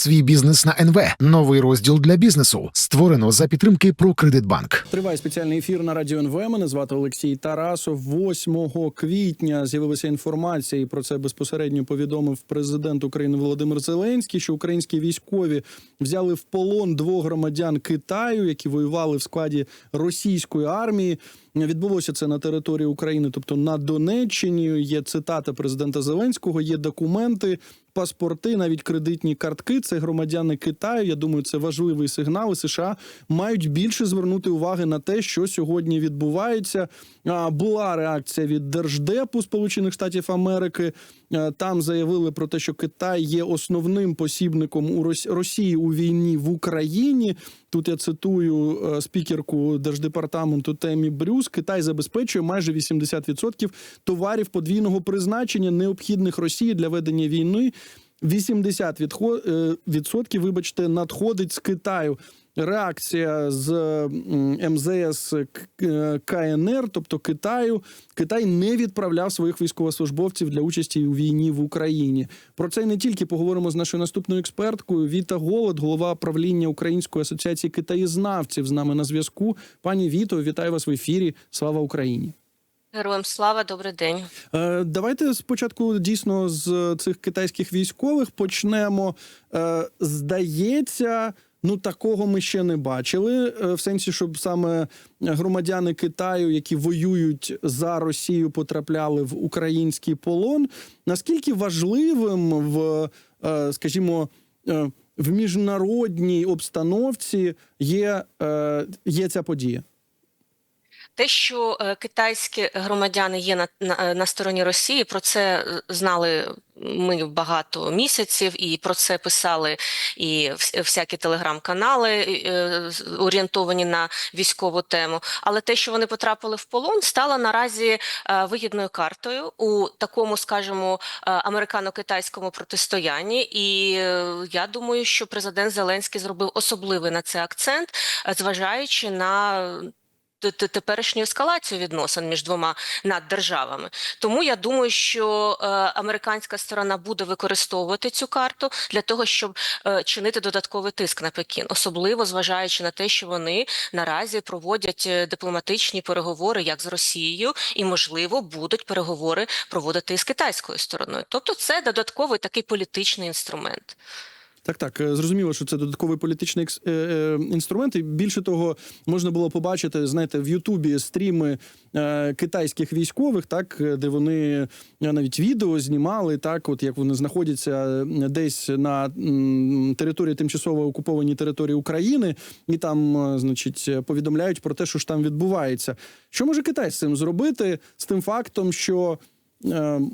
Свій бізнес на НВ. Новий розділ для бізнесу. Створено за підтримки «Прокредитбанк». Триває спеціальний ефір на радіо НВ. Мене звати Олексій Тарасов. 8 квітня з'явилася інформація, і про це безпосередньо повідомив президент України Володимир Зеленський, що українські військові взяли в полон двох громадян Китаю, які воювали в складі російської армії. Відбулося це на території України, тобто на Донеччині. Є цитата президента Зеленського, є документи. Паспорти, навіть кредитні картки, це громадяни Китаю. Я думаю, це важливий сигнал. США мають більше звернути уваги на те, що сьогодні відбувається. Була реакція від Держдепу Сполучених Штатів Америки. Там заявили про те, що Китай є основним посібником у Рос- Росії у війні в Україні. Тут я цитую е, спікерку держдепартаменту Темі Брюс. Китай забезпечує майже 80% товарів подвійного призначення, необхідних Росії для ведення війни. 80% відхо- е, вибачте, надходить з Китаю. Реакція з МЗС е, КНР, тобто Китаю, Китай не відправляв своїх військовослужбовців для участі у війні в Україні. Про це не тільки поговоримо з нашою наступною експерткою. Віта Голод, голова правління Української асоціації китаєзнавців, з нами на зв'язку. Пані Віто, вітаю вас в ефірі. Слава Україні! Героям слава, добрий день. Е, Давайте спочатку дійсно з цих китайських військових почнемо. Е, Здається, ну такого ми ще не бачили. е, В сенсі, щоб саме громадяни Китаю, які воюють за Росію, потрапляли в український полон. Наскільки важливим в, е, скажімо, е, в міжнародній обстановці є, є ця подія? Те, що китайські громадяни є на, на, на стороні Росії, про це знали ми багато місяців, і про це писали і всякі телеграм-канали, е, орієнтовані на військову тему. Але те, що вони потрапили в полон, стало наразі е, вигідною картою у такому, скажімо, е, американо-китайському протистоянні. І я думаю, що президент Зеленський зробив особливий на це акцент, зважаючи на теперішню ескалацію відносин між двома наддержавами. Тому я думаю, що е, американська сторона буде використовувати цю карту для того, щоб е, чинити додатковий тиск на Пекін, особливо зважаючи на те, що вони наразі проводять е, дипломатичні переговори як з Росією, і можливо будуть переговори проводити з китайською стороною. Тобто, це додатковий такий політичний інструмент. Так, так, е, зрозуміло, що це додатковий політичний е, е, інструмент. І більше того, можна було побачити, знаєте, в Ютубі стріми китайських військових, так, де вони навіть відео знімали, так, от як вони знаходяться десь на території тимчасово окупованій території України, і там, значить, повідомляють про те, що ж там відбувається. Що може Китай з цим зробити з тим фактом, що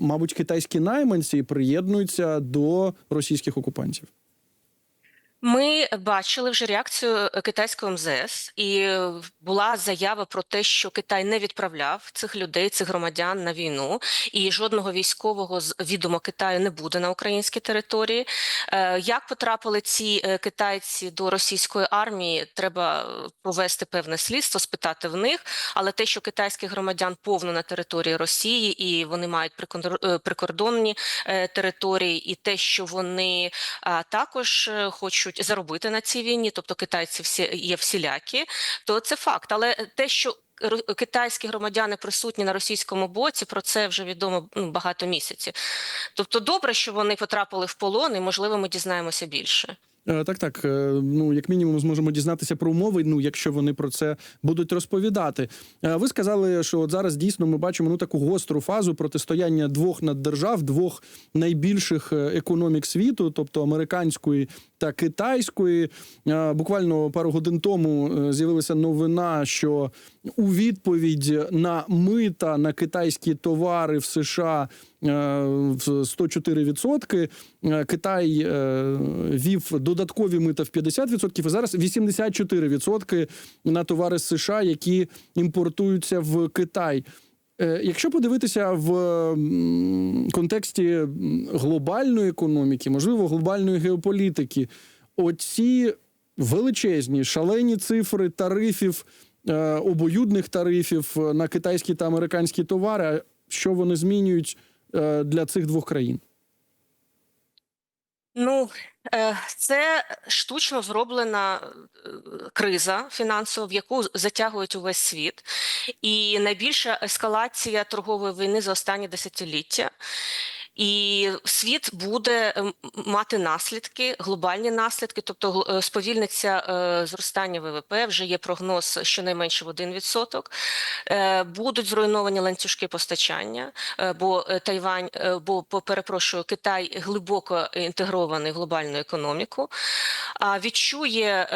мабуть, китайські найманці приєднуються до російських окупантів. Ми бачили вже реакцію е, китайського МЗС, і е, була заява про те, що Китай не відправляв цих людей, цих громадян на війну, і жодного військового з відомо Китаю не буде на українській території. Е, Як потрапили ці китайці до російської армії? Треба провести певне слідство, спитати в них. Але те, що китайських громадян повно на території Росії, і вони мають прикор- прикордонні території, і те, що вони також е, хочуть заробити на цій війні, тобто китайці всі є всілякі, то це факт. Але те, що китайські громадяни присутні на російському боці, про це вже відомо ну, багато місяців. Тобто, добре, що вони потрапили в полон, і можливо, ми дізнаємося більше. Е, Так, так. е, Ну, як мінімум, зможемо дізнатися про умови. Ну, якщо вони про це будуть розповідати. Е, Ви сказали, що от зараз дійсно ми бачимо ну таку гостру фазу протистояння двох наддержав, двох найбільших економік світу, тобто американської та китайської. Буквально пару годин тому з'явилася новина, що у відповідь на мита на китайські товари в США 104%. Е, Китай е, вів додаткові мита в 50%, і зараз 84% на товари з США, які імпортуються в Китай. Е, Якщо подивитися в контексті глобальної економіки, можливо, глобальної геополітики, оці величезні шалені цифри тарифів, е, обоюдних тарифів на китайські та американські товари, що вони змінюють е, для цих двох країн? Ну, е, це штучно зроблена е, криза фінансова, в яку затягують увесь світ, і найбільша ескалація торгової війни за останні десятиліття. І світ буде ем, мати наслідки, глобальні наслідки, тобто е, сповільниться е, зростання ВВП. Вже є прогноз щонайменше в 1%. Е, Будуть зруйновані ланцюжки постачання, бо Тайвань, бо перепрошую, Китай глибоко інтегрований в глобальну економіку. А відчує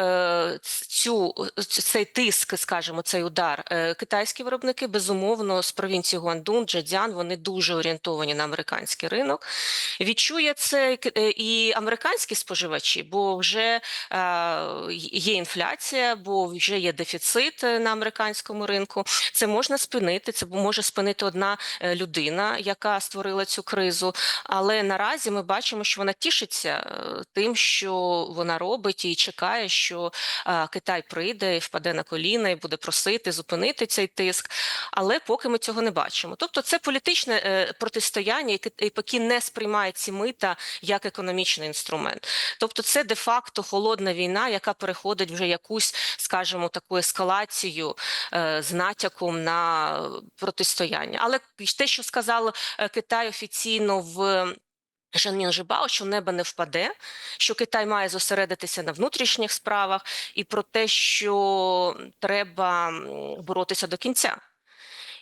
цю цей тиск, скажімо, цей удар китайські виробники. Безумовно, з провінції Гуандун, Джедзян, вони дуже орієнтовані на американський ринок. Відчує це е, і американські споживачі, бо вже е, є інфляція, бо вже є дефіцит е, на американському ринку. Це можна спинити. Це може спинити одна людина, яка створила цю кризу. Але наразі ми бачимо, що вона тішиться тим, що вона робить, і чекає, що Китай прийде і впаде на коліна і буде просити зупинити цей тиск. Але поки ми цього не бачимо. Тобто, це політичне протистояння, і поки не сприймає ці мита як економічний інструмент. Тобто, це де-факто холодна війна, яка переходить вже якусь, скажімо, таку ескалацію е, з натяком на протистояння. Але те, що сказав е, Китай офіційно в. Жанмін Жибао, що небо не впаде, що Китай має зосередитися на внутрішніх справах, і про те, що треба боротися до кінця.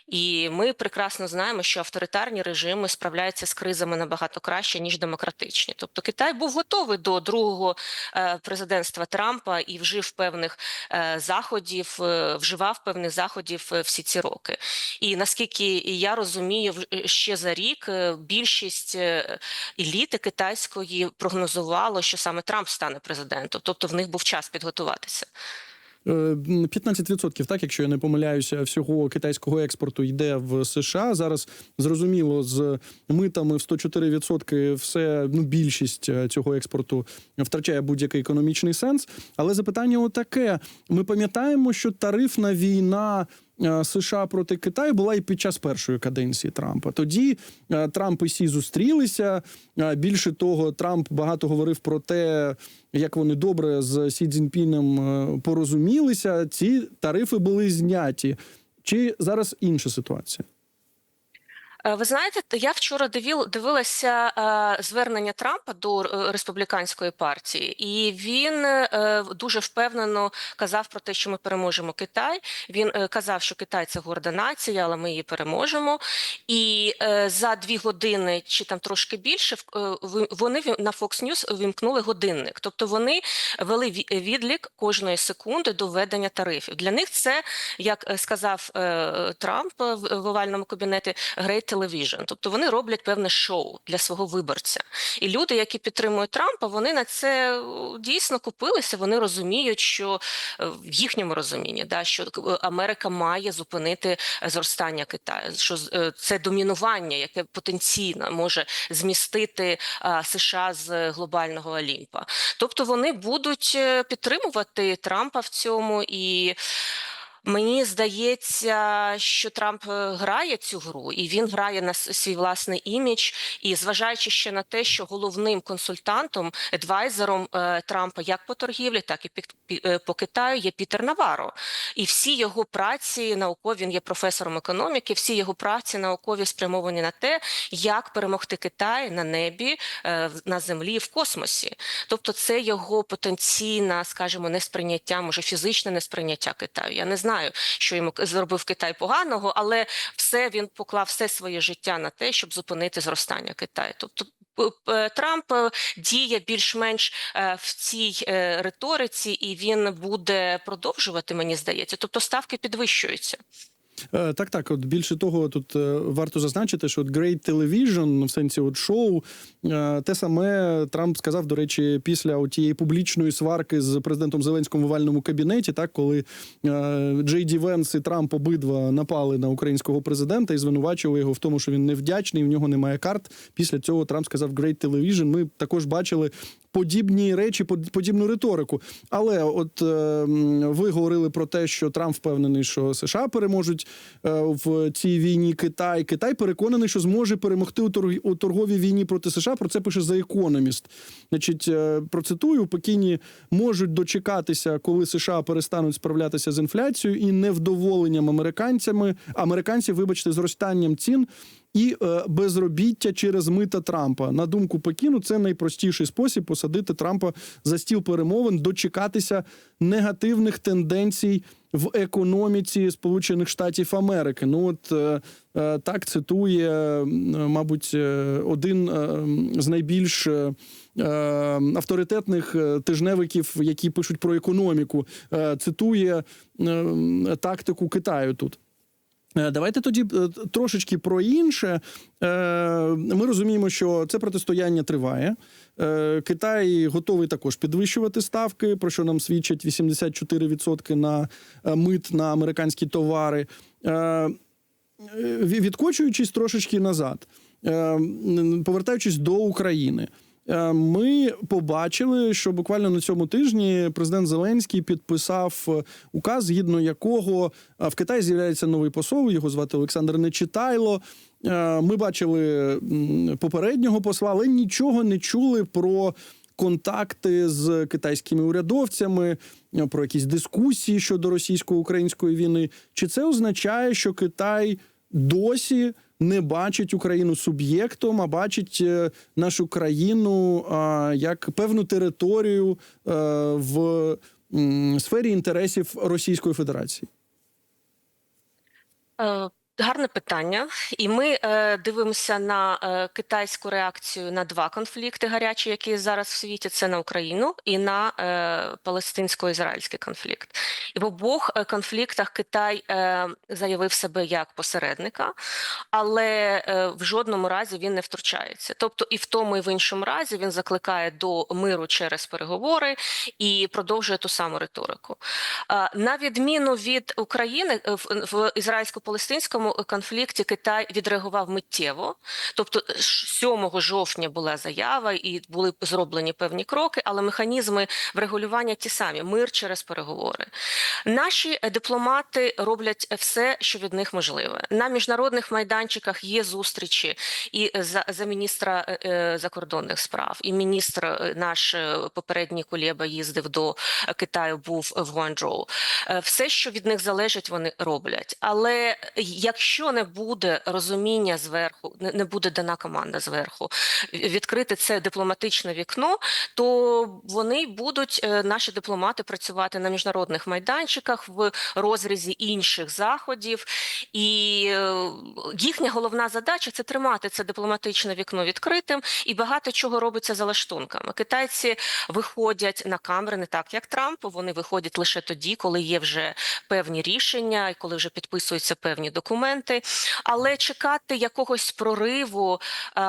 І ми прекрасно знаємо, що авторитарні режими справляються з кризами набагато краще ніж демократичні. Тобто Китай був готовий до другого е, президентства Трампа і вжив певних е, заходів, е, вживав певних заходів всі ці роки. І наскільки я розумію, ще за рік більшість еліти китайської прогнозувало, що саме Трамп стане президентом, тобто в них був час підготуватися. Е, м, 15%, так, якщо я не помиляюся, всього китайського експорту йде в США. Зараз зрозуміло, з митами в 104% все ну більшість е, цього експорту втрачає будь-який економічний сенс. Але запитання отаке: ми пам'ятаємо, що тарифна війна. Е, США проти Китаю була і під час першої каденції Трампа. Тоді е, Трамп і Сі зустрілися. Е, Більше того, Трамп багато говорив про те, як вони добре з Сі Цзіньпіном порозумілися. Ці тарифи були зняті. Чи зараз інша ситуація? Е, Ви знаєте, я вчора дивіл, дивилася е, звернення Трампа до е, республіканської партії, і він дуже впевнено казав про те, що ми переможемо Китай. Він казав, що Китай це горда нація, але ми її переможемо. І за дві години чи там трошки більше вони на Fox News вімкнули годинник. Тобто вони вели ві- відлік кожної секунди до введення тарифів. Для них це, як сказав Трамп в овальному кабінеті, Great Television. Тобто вони роблять певне шоу для свого виборця. І люди, які підтримують Трампа, вони на це дійсно купилися. Вони розуміють, що е, в їхньому розумінні, да, що е, Америка має зупинити е, зростання Китаю, що це домінування, яке потенційно може змістити США з глобального Олімпа. Тобто вони будуть підтримувати Трампа в цьому і. Мені здається, що Трамп е, грає цю гру, і він грає на свій власний імідж. І зважаючи ще на те, що головним консультантом, адвайзером е, Трампа як по торгівлі, так і е, по Китаю є Пітер Наваро. І всі його праці наукові, він є професором економіки. Всі його праці наукові спрямовані на те, як перемогти Китай на небі, на землі, в космосі. Тобто, це його потенційне, скажімо, несприйняття, може фізичне несприйняття Китаю. Я не знаю, що йому зробив Китай поганого, але все він поклав все своє життя на те, щоб зупинити зростання Китаю. Тобто. п- Трамп е, діє більш-менш е, в цій е, риториці, і він буде продовжувати, мені здається. Тобто ставки підвищуються. Е, Так, так. От більше того, тут е, варто зазначити, що от Great Television, в сенсі от шоу, е, те саме Трамп сказав, до речі, після тієї публічної сварки з президентом Зеленським в овальному кабінеті, так коли Джей Ді Венс і Трамп обидва напали на українського президента і звинувачували його в тому, що він невдячний, в нього немає карт. Після цього Трамп сказав Great Television. Ми також бачили. Подібні речі, под- подібну риторику. Але от е, ви говорили про те, що Трамп впевнений, що США переможуть е, в цій війні Китай. Китай переконаний, що зможе перемогти у, торг, у торговій війні проти США. Про це пише The Economist. Значить, е, процитую, у Пекіні можуть дочекатися, коли США перестануть справлятися з інфляцією і невдоволенням американцями, американців, вибачте, зростанням цін. І е, безробіття через мита Трампа. На думку Пекіну, це найпростіший спосіб посадити Трампа за стіл перемовин, дочекатися негативних тенденцій в економіці Сполучених Штатів Америки. Ну от е, е, так цитує, мабуть, один з найбільш авторитетних тижневиків, які пишуть про економіку, цитує тактику Китаю тут. Е, Давайте тоді е, трошечки про інше. Е, Ми розуміємо, що це протистояння триває. Китай готовий також підвищувати ставки, про що нам свідчать 84% на мит на американські товари. Ві- Відкочуючись трошечки назад, повертаючись до України. Е, Ми побачили, що буквально на цьому тижні президент Зеленський підписав е, указ, згідно якого е, в Китаї з'являється новий посол. Його звати Олександр Нечитайло. Ми бачили попереднього посла, але нічого не чули про контакти з китайськими урядовцями, про якісь дискусії щодо російсько-української війни. Чи це означає, що Китай досі не бачить Україну суб'єктом, а бачить е, нашу країну як певну територію е, в сфері інтересів Російської Федерації? Е, Гарне питання, і ми е, дивимося на е, китайську реакцію на два конфлікти гарячі, які зараз в світі: це на Україну і на е, палестинсько-ізраїльський конфлікт. І в обох е, конфліктах Китай е, заявив себе як посередника, але е, в жодному разі він не втручається. Тобто, і в тому, і в іншому разі він закликає до миру через переговори і продовжує ту саму риторику. А, На відміну від України е, в, в ізраїльсько-палестинському конфлікті Китай відреагував миттєво. Тобто, 7 жовтня була заява і були зроблені певні кроки, але механізми врегулювання ті самі мир через переговори. Наші е, дипломати роблять все, що від них можливе. На міжнародних майданчиках є зустрічі і за, за міністра е, е, закордонних справ, і міністр е, наш е, попередній Кулєба їздив до е, Китаю, був в Гуанчжоу. Е, Все, що від них залежить, вони роблять. Але якщо не буде розуміння зверху, не буде дана команда зверху відкрити це дипломатичне вікно, то вони будуть е, наші дипломати працювати на міжнародних майданчиках в розрізі інших заходів, і е, їхня головна задача це тримати це дипломатичне вікно відкритим, і багато чого робиться за лаштунками. Китайці виходять на камери не так, як Трамп. Вони виходять лише тоді, коли є вже певні рішення і коли вже підписуються певні документи. Але чекати якогось прориву е,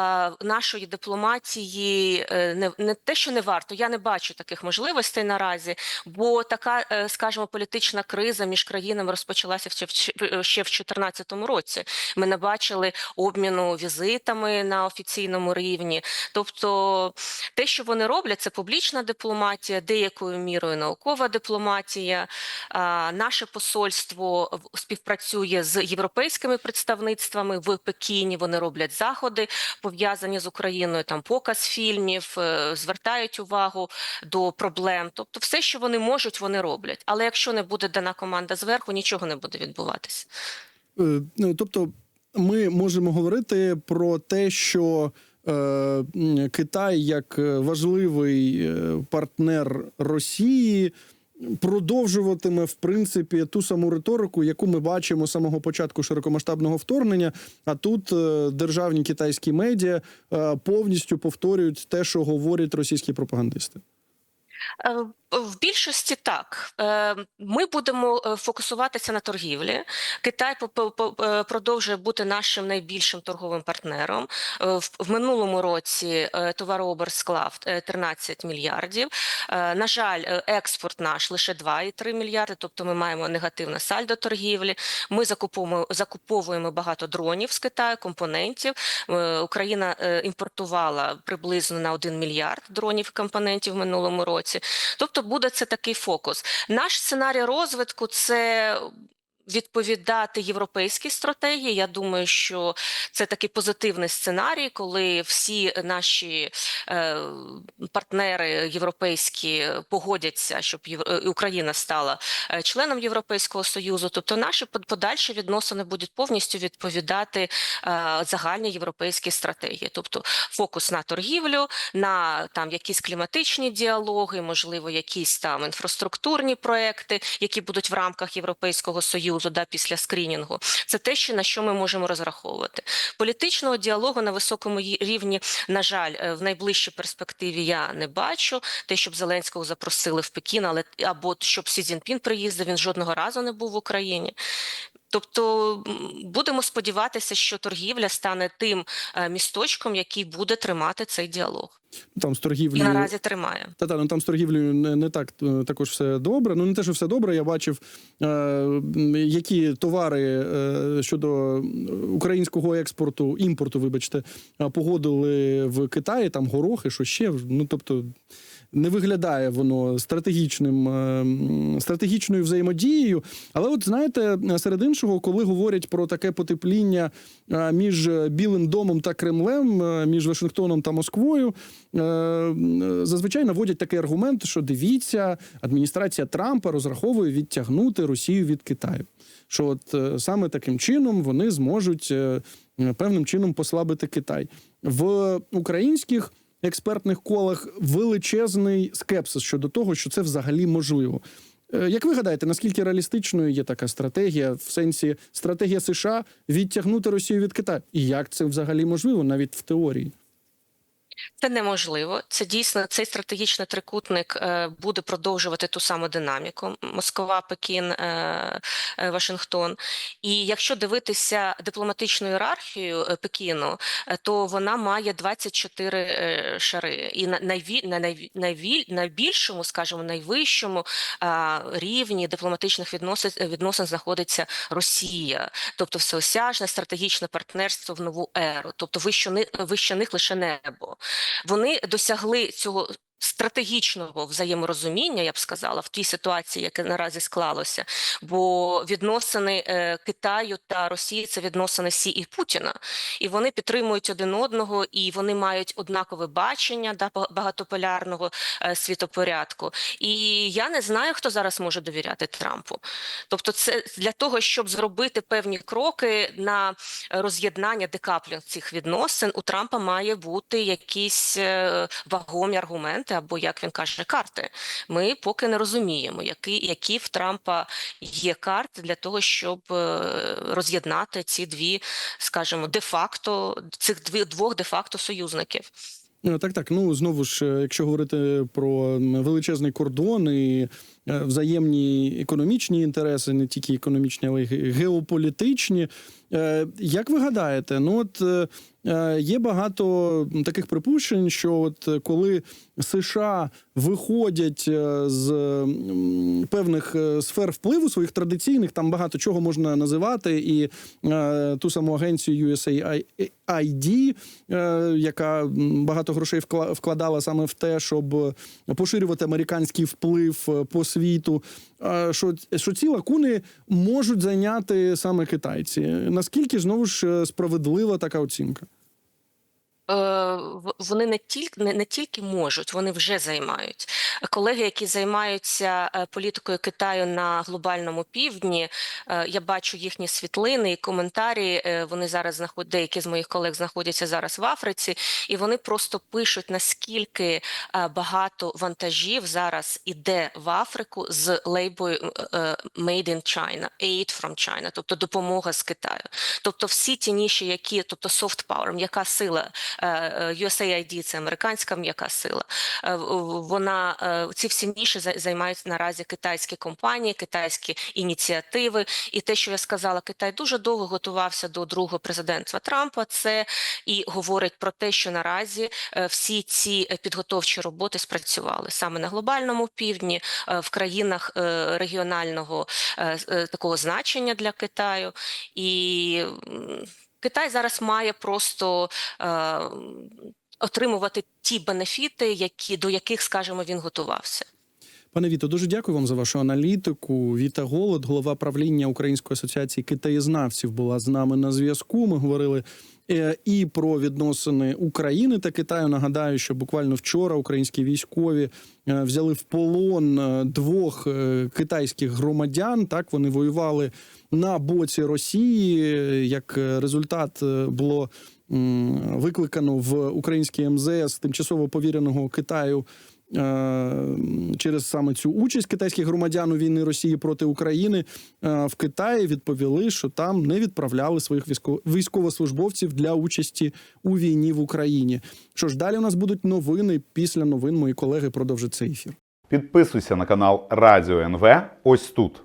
нашої дипломатії е, не, не те, що не варто. Я не бачу таких можливостей наразі, бо така, е, скажімо, політична криза між країнами розпочалася в ще в 2014 році. Ми не бачили обміну візитами на офіційному рівні. Тобто, те, що вони роблять, це публічна дипломатія, деякою мірою наукова дипломатія. А, Наше посольство співпрацює з європейськими представництвами в Пекіні. Вони роблять заходи пов'язані з Україною, там показ фільмів, е, звертають увагу до проблем. Тобто, все, що вони можуть, вони роблять. Але якщо не буде дана команда зверху, нічого не буде відбуватися. Е, ну, Тобто, ми можемо говорити про те, що е, Китай як важливий партнер Росії. Продовжуватиме в принципі ту саму риторику, яку ми бачимо з самого початку широкомасштабного вторгнення. А тут е, державні китайські медіа е, повністю повторюють те, що говорять російські пропагандисти. В більшості так. Е, Ми будемо е, фокусуватися на торгівлі. Китай е, продовжує бути нашим найбільшим торговим партнером. В минулому році товарооберт склав е, 13 мільярдів. На жаль, експорт наш лише 2,3 мільярди, тобто ми маємо негативне сальдо торгівлі. Ми закуповуємо, закуповуємо багато дронів з Китаю, компонентів. Україна імпортувала приблизно на 1 мільярд дронів і компонентів в минулому році. Тобто буде це такий фокус. Наш сценарій розвитку це. Відповідати європейській стратегії, я думаю, що це такий позитивний сценарій, коли всі наші е, партнери європейські погодяться, щоб е, Україна стала е, членом Європейського союзу. Тобто наші под- подальші відносини будуть повністю відповідати е, загальній європейській стратегії, тобто фокус на торгівлю, на там якісь кліматичні діалоги, можливо, якісь там інфраструктурні проекти, які будуть в рамках Європейського союзу, да, після скринінгу. Це те, що на що ми можемо розраховувати. Політичного діалогу на високому рівні, на жаль, е, в найближчій перспективі я не бачу. Те, щоб Зеленського запросили в Пекін, але або щоб Сі Цзіньпін приїздив, він жодного разу не був в Україні. Тобто будемо сподіватися, що торгівля стане тим е, місточком, який буде тримати цей діалог, Там з і наразі тримає. Та та ну там з торгівлею не, не так е, також все добре. Ну не те, що все добре. Я бачив, е, які товари е, щодо українського експорту, імпорту, вибачте, е, погодили в Китаї. Там горохи, що ще ну тобто. Не виглядає воно стратегічним е, стратегічною взаємодією. Але, от знаєте, серед іншого, коли говорять про таке потепління е, між Білим домом та Кремлем, е, між Вашингтоном та Москвою, зазвичай наводять такий аргумент, що дивіться, адміністрація Трампа розраховує відтягнути Росію від Китаю. Що от саме таким чином вони зможуть певним чином послабити Китай в українських експертних колах величезний скепсис щодо того, що це взагалі можливо. Е, Як ви гадаєте, наскільки реалістичною є така стратегія в сенсі стратегія США відтягнути Росію від Китаю? І як це взагалі можливо, навіть в теорії? Це неможливо. Це дійсно цей стратегічний трикутник е, буде продовжувати ту саму динаміку: Москва, Пекін, е, е, Вашингтон. І якщо дивитися дипломатичну ієрархію Пекіну, то вона має 24 е, шари. І на найбільшому, скажімо, найвищому рівні дипломатичних відносин, відносин знаходиться Росія, тобто всеосяжне стратегічне партнерство в нову еру, тобто вище них лише небо. Вони досягли цього стратегічного взаєморозуміння, я б сказала, в тій ситуації, яка наразі склалося. Бо відносини е, Китаю та Росії це відносини Сі і Путіна, і вони підтримують один одного, і вони мають однакове бачення да, ба- багатополярного е, світопорядку. І я не знаю, хто зараз може довіряти Трампу. Тобто, це для того, щоб зробити певні кроки на роз'єднання декаплінг цих відносин, у Трампа має бути якісь е, вагомі аргументи, або як він каже, карти. Ми поки не розуміємо, які, які в Трампа є карти для того, щоб е, роз'єднати ці дві, скажімо, де-факто цих дві двох де-факто союзників. Е, Так, так. Ну знову ж, е, якщо говорити про величезний кордон і взаємні економічні інтереси, не тільки економічні, але й геополітичні. е, Як ви гадаєте, ну от е, е, є багато таких припущень, що от е, коли США виходять е, з певних е, сфер впливу своїх традиційних, там багато чого можна називати, і е, ту саму агенцію USAID, е, яка багато грошей вкла- вкладала саме в те, щоб поширювати американський вплив е, по світу. Е, Що, що ці лакуни можуть зайняти саме китайці? Наскільки знову ж е, справедлива така оцінка? Е, вони не тільки не, не тільки можуть, вони вже займають. Колеги, які займаються е, політикою Китаю на глобальному півдні, е, я бачу їхні світлини і коментарі. Вони зараз знаходять, деякі з моїх колег знаходяться зараз в Африці, і вони просто пишуть наскільки багато вантажів зараз іде в Африку з лейбою Made in China, Aid from China, тобто допомога з Китаю. Тобто всі ті ніші, які, тобто soft power, м'яка сила USAID – це американська м'яка сила. Е, Вона е, ці всі ніші зай- займають наразі китайські компанії, китайські ініціативи. І те, що я сказала, Китай дуже довго готувався до другого президентства Трампа. Це і говорить про те, що наразі е, всі ці е, підготовчі роботи спрацювали саме на глобальному півдні, е, в країнах е, регіонального е, е, такого значення для Китаю. І Китай зараз має просто е, отримувати ті бенефіти, які до яких, скажімо, він готувався. Пане Віто, дуже дякую вам за вашу аналітику. Віта Голод, голова правління Української асоціації китаєзнавців, була з нами на зв'язку. Ми говорили і про відносини України та Китаю. Нагадаю, що буквально вчора українські військові е, взяли в полон е, двох е, китайських громадян. Так вони воювали на боці Росії. Як е, результат е, було викликано в український МЗС тимчасово повіреного Китаю е, через саме цю участь китайських громадян у війни Росії проти України е, в Китаї відповіли, що там не відправляли своїх військо- військовослужбовців для участі у війні в Україні. Що ж, далі у нас будуть новини. Після новин мої колеги продовжать цей ефір. Підписуйся на канал Радіо НВ ось тут.